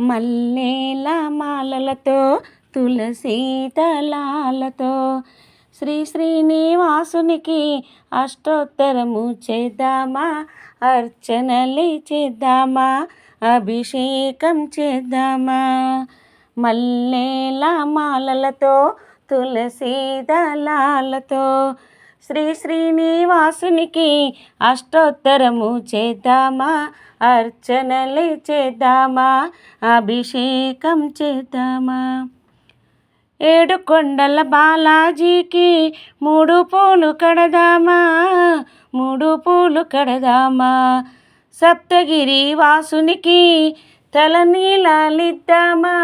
మల్లేల మాలలతో తులసీతలాలతో శ్రీ శ్రీనివాసునికి అష్టోత్తరము చేద్దామా? అర్చనలి చేద్దామా? అభిషేకం చేద్దామా? మల్లేల మాలలతో తులసీదళాలతో శ్రీ శ్రీనివాసునికి అష్టోత్తరము చేద్దామా? అర్చనలే చేద్దామా? అభిషేకం చేద్దామా? ఏడు కొండల బాలాజీకి మూడు పూలు కడదామా? మూడు పూలు కడదామా? సప్తగిరి వాసునికి తలనీలాలిద్దామా?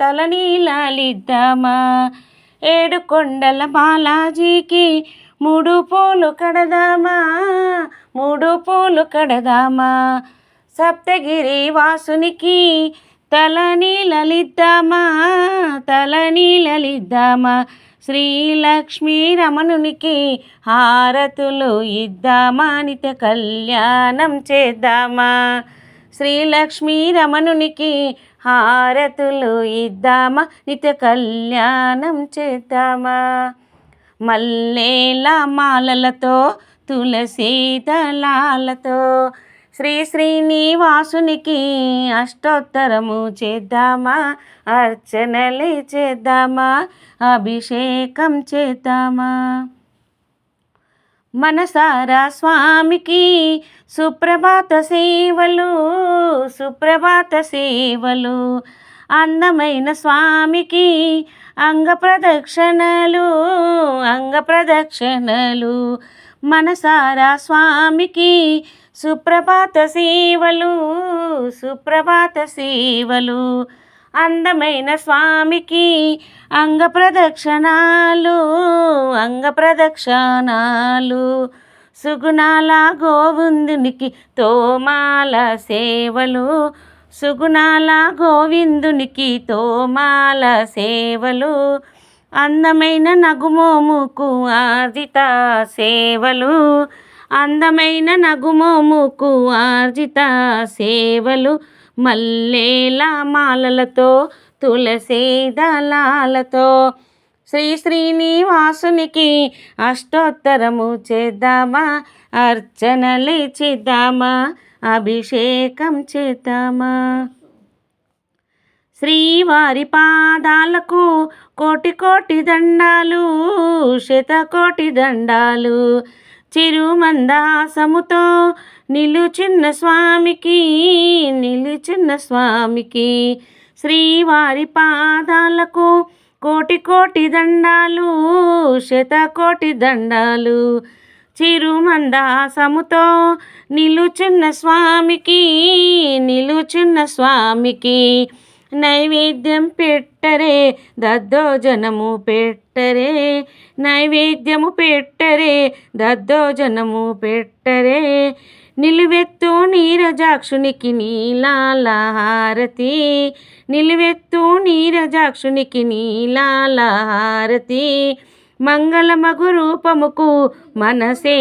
తలనీలాలిద్దామా? ఏడు కొండల బాలాజీకి మూడు పూలు కడదామా? మూడు పూలు కడదామా? సప్తగిరి వాసునికి తలనీలలిద్దామా తలనీలలిద్దామా శ్రీలక్ష్మీ రమణునికి హారతులు ఇద్దామా? నిత కళ్యాణం చేద్దామా? శ్రీలక్ష్మీ రమణునికి హారతులు ఇద్దామా నిత్య కళ్యాణం చేద్దామా? మల్లేల మాలలతో తులసీ దళాలతో శ్రీ శ్రీనివాసునికి అష్టోత్తరము చేద్దామా అర్చనలే చేద్దామా అభిషేకం చేద్దామా? మనసారా స్వామికి సుప్రభాత సేవలు సుప్రభాత సేవలు. అందమైన స్వామికి అంగ ప్రదక్షిణలు అంగ ప్రదక్షిణలు. మనసారా స్వామికి సుప్రభాత సేవలు సుప్రభాత సేవలు. అందమైన స్వామికి అంగ ప్రదక్షిణాలు అంగ ప్రదక్షిణాలు. సుగుణాల గోవిందునికి తోమాల సేవలు. సుగుణాల గోవిందునికి తోమాల సేవలు. అందమైన నగుమోముకు ఆర్జిత సేవలు. అందమైన నగుమోముకు ఆర్జిత సేవలు. మల్లేల మాలలతో తులసీ దళాలతో. శ్రీ శ్రీనివాసునికి అష్టోత్తరము చేద్దామా? అర్చనలు చేద్దామా? అభిషేకం చేద్దామా? శ్రీవారి పాదాలకు కోటి కోటి దండాలు శతకోటి దండాలు. చిరుమందాసముతో నిలుచున్న స్వామికి నిలుచున్న స్వామికి శ్రీవారి పాదాలకు కోటి కోటి దండాలు శతకోటి దండాలు. చిరుమందాసముతో నిలుచున్న స్వామికి నిలుచున్న స్వామికి నైవేద్యం పెట్టరే దద్దోజనము పెట్టరే. నైవేద్యము పెట్టరే దద్దోజనము పెట్టరే. నిలువెత్తు నీరజాక్షునికి నీలాల హారతి నిలువెత్తు నీరజాక్షునికి నీలాల హారతి మంగళమగు రూపముకు మనసే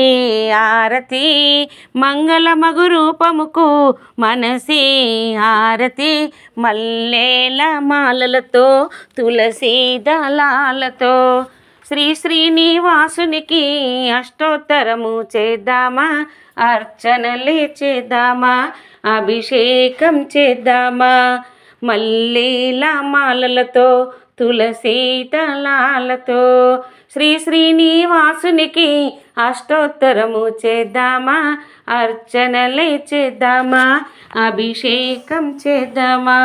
ఆరతి. మంగళమగు రూపముకు మనసే ఆరతి. మల్లేల మాలలతో తులసి దళాలతో శ్రీ శ్రీనివాసునికి అష్టోత్తరము చేద్దామా? అర్చనలే చేద్దామా? అభిషేకం చేద్దామా? మల్లీల మాలలతో తులసీతలాలతో శ్రీ శ్రీనివాసునికి అష్టోత్తరము చేద్దామా? అర్చనలే చేద్దామా? అభిషేకం చేద్దామా?